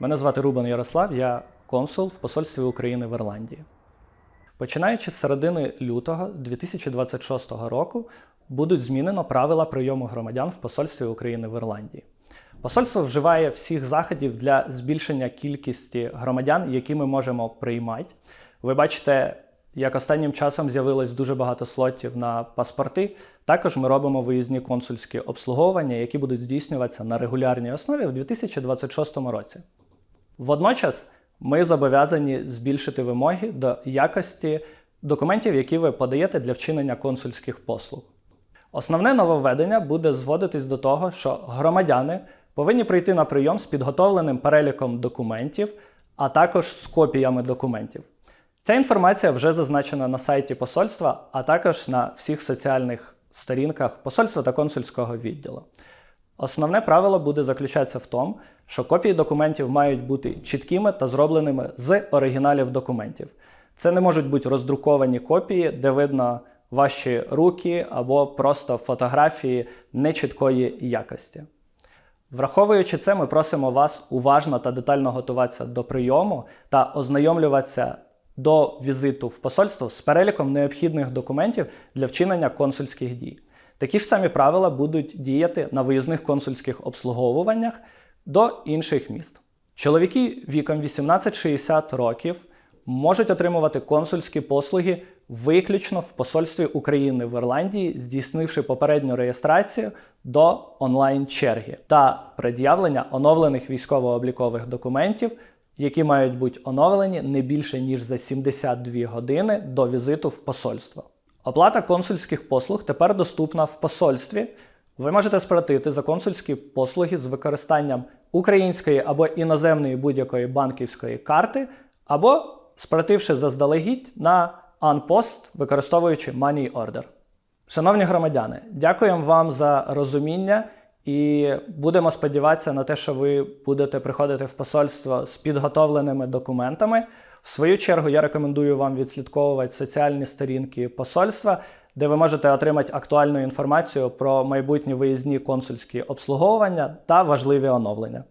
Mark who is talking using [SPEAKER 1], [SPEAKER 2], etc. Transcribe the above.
[SPEAKER 1] Мене звати Рубан Ярослав, я консул в посольстві України в Ірландії. Починаючи з середини лютого 2026 року будуть змінено правила прийому громадян в посольстві України в Ірландії. Посольство вживає всіх заходів для збільшення кількості громадян, які ми можемо приймати. Ви бачите, як останнім часом з'явилось дуже багато слотів на паспорти. Також ми робимо виїзні консульські обслуговування, які будуть здійснюватися на регулярній основі в 2026 році. Водночас ми зобов'язані збільшити вимоги до якості документів, які ви подаєте для вчинення консульських послуг. Основне нововведення буде зводитись до того, що громадяни повинні прийти на прийом з підготовленим переліком документів, а також з копіями документів. Ця інформація вже зазначена на сайті посольства, а також на всіх соціальних сторінках посольства та консульського відділу. Основне правило буде заключатися в тому, що копії документів мають бути чіткими та зробленими з оригіналів документів. Це не можуть бути роздруковані копії, де видно ваші руки або просто фотографії нечіткої якості. Враховуючи це, ми просимо вас уважно та детально готуватися до прийому та ознайомлюватися до візиту в посольство з переліком необхідних документів для вчинення консульських дій. Такі ж самі правила будуть діяти на виїзних консульських обслуговуваннях до інших міст. Чоловіки віком 18-60 років можуть отримувати консульські послуги виключно в посольстві України в Ірландії, здійснивши попередню реєстрацію до онлайн-черги та пред'явлення оновлених військово-облікових документів, які мають бути оновлені не більше ніж за 72 години до візиту в посольство. Оплата консульських послуг тепер доступна в посольстві. Ви можете сплатити за консульські послуги з використанням української або іноземної будь-якої банківської карти, або сплативши заздалегідь на Unpost, використовуючи Money Order. Шановні громадяни, дякуємо вам за розуміння і будемо сподіватися на те, що ви будете приходити в посольство з підготовленими документами. В свою чергу я рекомендую вам відслідковувати соціальні сторінки посольства, де ви можете отримати актуальну інформацію про майбутні виїзні консульські обслуговування та важливі оновлення.